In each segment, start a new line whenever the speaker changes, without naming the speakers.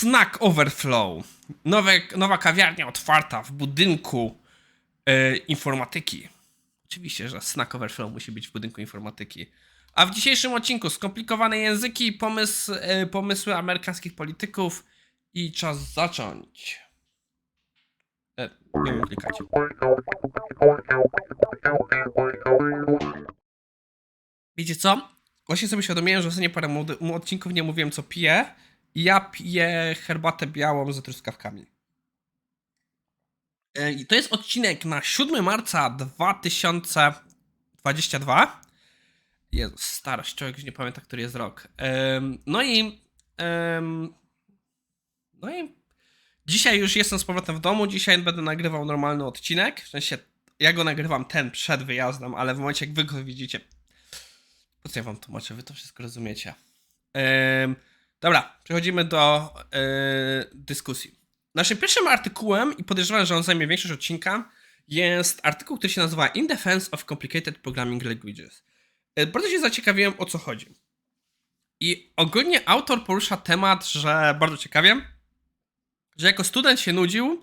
Snack Overflow. Nowe, nowa kawiarnia otwarta w budynku e, informatyki. Oczywiście, że Snack Overflow musi być w budynku informatyki. A w dzisiejszym odcinku skomplikowane języki, pomysł, e, pomysły amerykańskich polityków i czas zacząć. E, nie wiem, klikać. Wiecie co? Właśnie sobie świadomiłem, że ostatnio parę odcinków nie mówiłem co piję. Ja piję herbatę białą z truskawkami. E, I to jest odcinek na 7 marca 2022. Jezus, starość, człowiek już nie pamięta, który jest rok. No i... no i... Dzisiaj już jestem z powrotem w domu, dzisiaj będę nagrywał normalny odcinek. W sensie, ja go nagrywam ten przed wyjazdem, ale w momencie jak wy go widzicie... Po co ja wam tłumaczę? Wy to wszystko rozumiecie. Dobra, przechodzimy do e, dyskusji. Naszym pierwszym artykułem, i podejrzewam, że on zajmie większość odcinka, jest artykuł, który się nazywa In Defense of Complicated Programming Languages. E, bardzo się zaciekawiłem, o co chodzi. I ogólnie autor porusza temat, że bardzo ciekawie, że jako student się nudził,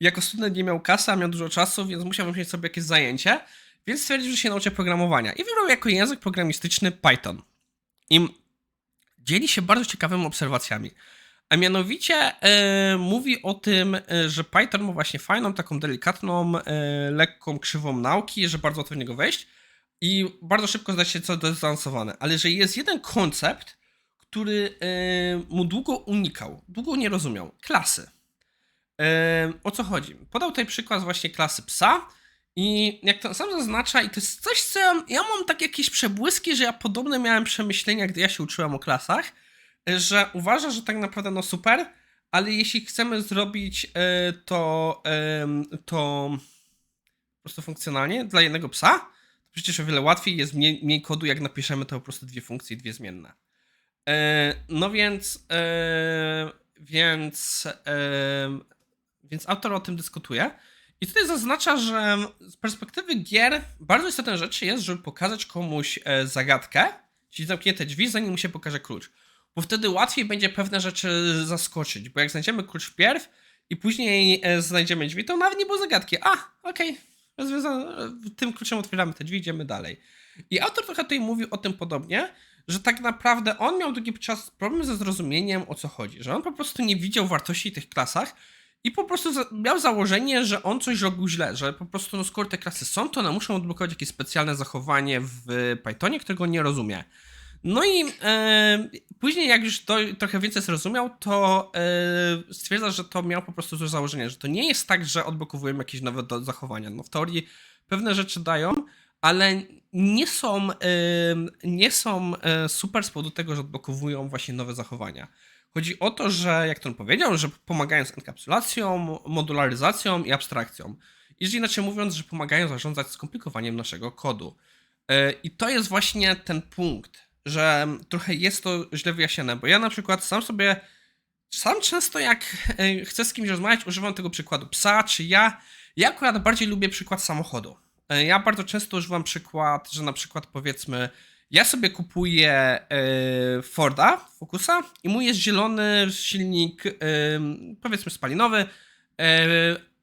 jako student nie miał kasy, a miał dużo czasu, więc musiał wymyślić sobie jakieś zajęcie, więc stwierdził, że się nauczy programowania. I wybrał jako język programistyczny Python. I dzieli się bardzo ciekawymi obserwacjami. A mianowicie e, mówi o tym, e, że Python ma właśnie fajną, taką delikatną, e, lekką krzywą nauki, że bardzo łatwo w niego wejść i bardzo szybko zdać się, co zaawansowane. Ale że jest jeden koncept, który mu długo unikał, długo nie rozumiał. Klasy. O co chodzi? Podał tutaj przykład właśnie klasy psa i jak to sam zaznacza, i to jest coś, co ja, ja mam tak jakieś przebłyski, że ja podobne miałem przemyślenia, gdy ja się uczyłem o klasach, że uważa, że tak naprawdę no super, ale jeśli chcemy zrobić e, to, em, to po prostu funkcjonalnie dla jednego psa, to przecież o wiele łatwiej jest mniej, mniej kodu, jak napiszemy to po prostu dwie funkcje i dwie zmienne. E, no więc, e, więc, e, więc autor o tym dyskutuje. I tutaj zaznacza, że z perspektywy gier bardzo istotną rzeczy jest, żeby pokazać komuś e, zagadkę, czyli zamknięte drzwi, zanim mu się pokaże klucz. Bo wtedy łatwiej będzie pewne rzeczy zaskoczyć, bo jak znajdziemy klucz wpierw i później e, znajdziemy drzwi, to nawet nie było zagadki. A, okej, rozwiązane. tym kluczem otwieramy te drzwi, idziemy dalej. I autor trochę tutaj mówił o tym podobnie, że tak naprawdę on miał długi czas problem ze zrozumieniem o co chodzi, że on po prostu nie widział wartości tych klasach i po prostu miał założenie, że on coś robił źle, że po prostu no, skoro te klasy są, to one muszą odblokować jakieś specjalne zachowanie w Pythonie, którego nie rozumie. No i e, później, jak już to trochę więcej zrozumiał, to e, stwierdza, że to miał po prostu złe założenie, że to nie jest tak, że odblokowujemy jakieś nowe do, zachowania. No w teorii pewne rzeczy dają, ale nie są, e, nie są e, super z powodu tego, że odblokowują właśnie nowe zachowania. Chodzi o to, że jak to on powiedział, że pomagają z enkapsulacją, modularyzacją i abstrakcją. Jeżeli inaczej mówiąc, że pomagają zarządzać skomplikowaniem naszego kodu. E, I to jest właśnie ten punkt, że trochę jest to źle wyjaśnione, bo ja na przykład sam sobie, sam często jak e, chcę z kimś rozmawiać, używam tego przykładu psa, czy ja, ja akurat bardziej lubię przykład samochodu. E, Ja bardzo często używam przykład, że na przykład powiedzmy, ja sobie kupuję e, Forda, Focusa i mój jest zielony silnik, e, powiedzmy spalinowy, e,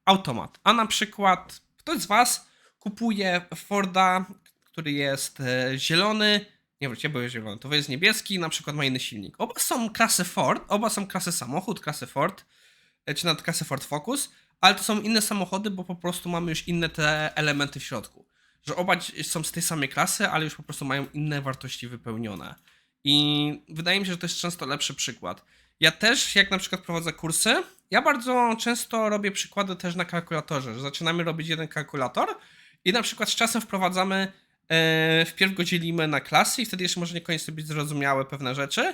automat. A na przykład ktoś z Was kupuje Forda, który jest e, zielony, nie wróćcie, bo jest zielony, to jest niebieski, na przykład ma inny silnik. Oba są klasy Ford, oba są klasy samochód, klasy Ford, czy nawet klasy Ford Focus, ale to są inne samochody, bo po prostu mamy już inne te elementy w środku. Że oba są z tej samej klasy, ale już po prostu mają inne wartości wypełnione. I wydaje mi się, że to jest często lepszy przykład. Ja też, jak na przykład prowadzę kursy, ja bardzo często robię przykłady też na kalkulatorze, że zaczynamy robić jeden kalkulator i na przykład z czasem wprowadzamy, e, wpierw go dzielimy na klasy i wtedy jeszcze może niekoniecznie być zrozumiałe pewne rzeczy,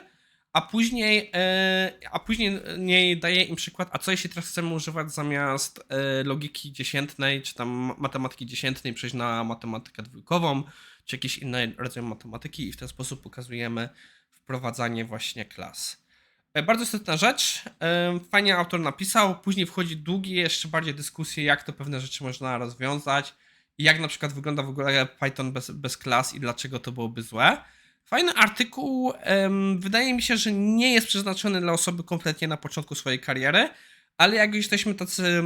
a później, e, a później nie daję im przykład, a co jeśli teraz chcemy używać zamiast e, logiki dziesiętnej, czy tam matematyki dziesiętnej przejść na matematykę dwójkową, czy jakiś inny rodzaj matematyki i w ten sposób pokazujemy wprowadzanie właśnie klas. E, Bardzo istotna rzecz. Fajnie autor napisał. Później wchodzi długie, jeszcze bardziej dyskusje, jak to pewne rzeczy można rozwiązać jak na przykład wygląda w ogóle Python bez, bez klas i dlaczego to byłoby złe. Fajny artykuł. wydaje mi się, że nie jest przeznaczony dla osoby kompletnie na początku swojej kariery, ale jak już jesteśmy tacy,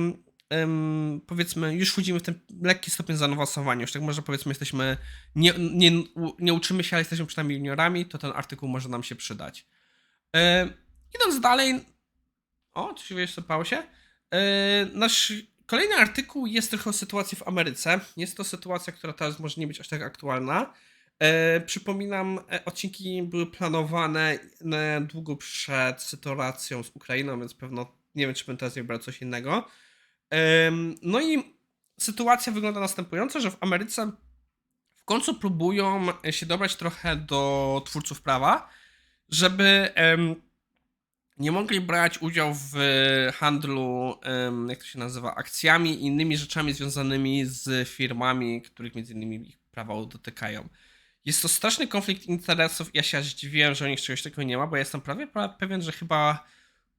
powiedzmy, już wchodzimy w ten lekki stopień zaawansowania, już tak może powiedzmy, jesteśmy, nie, nie, nie uczymy się, ale jesteśmy przynajmniej juniorami, to ten artykuł może nam się przydać. E, idąc dalej, o, coś wysypało się. E, nasz kolejny artykuł jest trochę o sytuacji w Ameryce. Jest to sytuacja, która teraz może nie być aż tak aktualna. E, przypominam, e, odcinki były planowane e, długo przed sytuacją z Ukrainą, więc pewno nie wiem, czy bym teraz nie wybrał coś innego. Em, no i sytuacja wygląda następująco, że w Ameryce w końcu próbują się dobrać trochę do twórców prawa, żeby em, nie mogli brać udziału w handlu, em, jak to się nazywa, akcjami i innymi rzeczami związanymi z firmami, których między innymi ich prawa dotykają. Jest to straszny konflikt interesów. Ja się aż zdziwiłem, że u nich czegoś takiego nie ma, bo ja jestem prawie pra- pewien, że chyba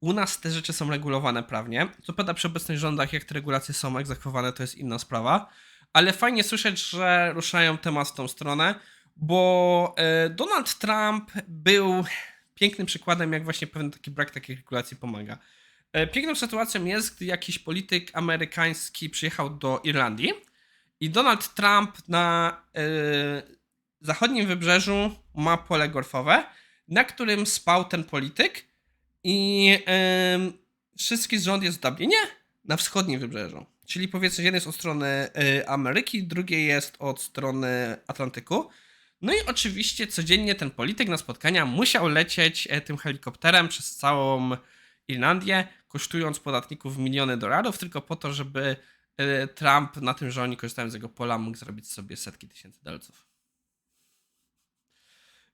u nas te rzeczy są regulowane prawnie. Co prawda przy obecnych rządach, jak te regulacje są egzekwowane, to jest inna sprawa. Ale fajnie słyszeć, że ruszają temat w tą stronę, bo e, Donald Trump był pięknym przykładem, jak właśnie pewien taki brak takich regulacji pomaga. E, Piękną sytuacją jest, gdy jakiś polityk amerykański przyjechał do Irlandii i Donald Trump na e, zachodnim wybrzeżu ma pole golfowe, na którym spał ten polityk i em, wszystki rząd jest w Dublinie na wschodnim wybrzeżu. Czyli powiedzmy, jeden jest od strony y, Ameryki, drugie jest od strony Atlantyku. No i oczywiście codziennie ten polityk na spotkania musiał lecieć e, tym helikopterem przez całą Irlandię, kosztując podatników miliony dolarów, tylko po to, żeby e, Trump na tym, że oni korzystają z jego pola, mógł zrobić sobie setki tysięcy dolców.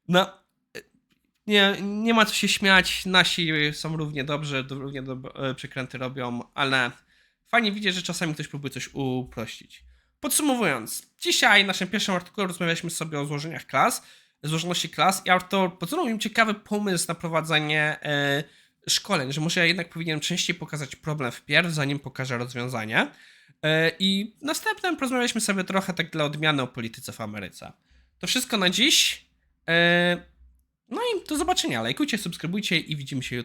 No, nie, nie ma co się śmiać. Nasi są równie dobrzy, do- równie dob- e, przekręty robią, ale fajnie widzieć, że czasami ktoś próbuje coś uprościć. Podsumowując, dzisiaj w naszym pierwszym artykule rozmawialiśmy sobie o złożeniach klas, złożoności klas i autor podsunął mi ciekawy pomysł na prowadzenie e, szkoleń, że może ja jednak powinienem częściej pokazać problem wpierw, zanim pokażę rozwiązanie. E, I następnym porozmawialiśmy sobie trochę tak dla odmiany o polityce w Ameryce. To wszystko na dziś. E, no i do zobaczenia. Lajkujcie, subskrybujcie i widzimy się jutro.